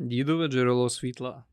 Дідове джерело світла.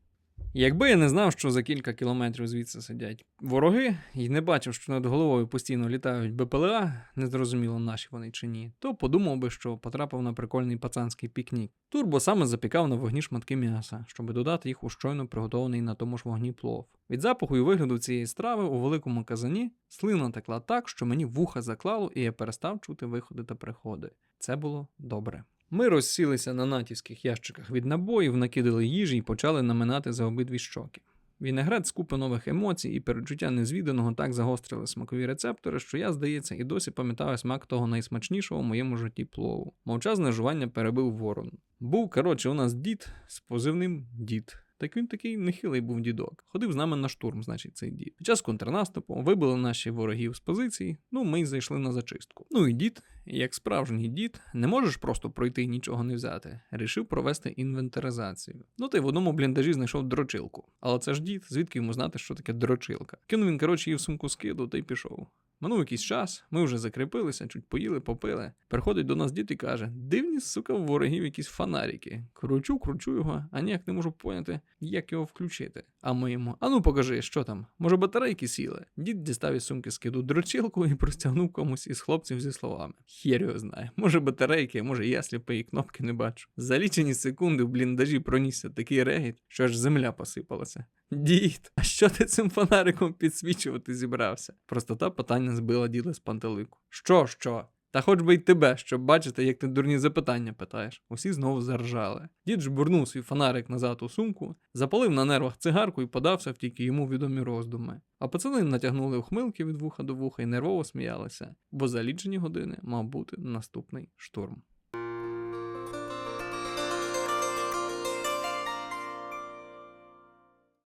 Якби я не знав, що за кілька кілометрів звідси сидять вороги, і не бачив, що над головою постійно літають БПЛА, незрозуміло наші вони чи ні, то подумав би, що потрапив на прикольний пацанський пікнік. Турбо саме запікав на вогні шматки м'яса, щоб додати їх у щойно приготований на тому ж вогні плов. Від запаху і вигляду цієї страви у великому казані слина текла так, що мені вуха заклало, і я перестав чути виходи та приходи. Це було добре. Ми розсілися на натівських ящиках від набоїв, накидали їжі і почали наминати за обидві щоки. Вінегрет з купи нових емоцій і перечуття незвіданого так загострили смакові рецептори, що я, здається, і досі пам'ятаю смак того найсмачнішого в моєму житті плову. Мовчазне жування перебив ворон. Був, коротше, у нас дід з позивним дід. Так він такий нехилий був дідок. Ходив з нами на штурм, значить, цей дід. Під час контрнаступу вибили наші ворогів з позиції, ну ми й зайшли на зачистку. Ну і дід, як справжній дід, не можеш просто пройти і нічого не взяти. Рішив провести інвентаризацію. Ну ти в одному бліндажі знайшов дрочилку. Але це ж дід, звідки йому знати, що таке дрочилка. Кинув він, коротше, її в сумку скиду та й пішов. Минув якийсь час, ми вже закріпилися, чуть поїли, попили. Приходить до нас дід і каже: дивні, сука, в ворогів якісь фонарики. Кручу, кручу його, а ніяк не можу поняти, як його включити. А ми йому, а ну покажи, що там, може батарейки сіли. Дід дістав із сумки скиду дрочилку і простягнув комусь із хлопців зі словами. Хер його знає, може батарейки, може я сліпий кнопки не бачу. За лічені секунди в бліндажі пронісся такий регіт, що аж земля посипалася. Дід, а що ти цим фонариком підсвічувати зібрався? Простота питання збила діда з пантелику. Що, що? Та хоч би й тебе, щоб бачити, як ти дурні запитання питаєш. Усі знову заржали. Дід жбурнув свій фонарик назад у сумку, запалив на нервах цигарку і подався в тільки йому відомі роздуми. А пацани натягнули ухмилки від вуха до вуха і нервово сміялися, бо за лічені години мав бути наступний штурм.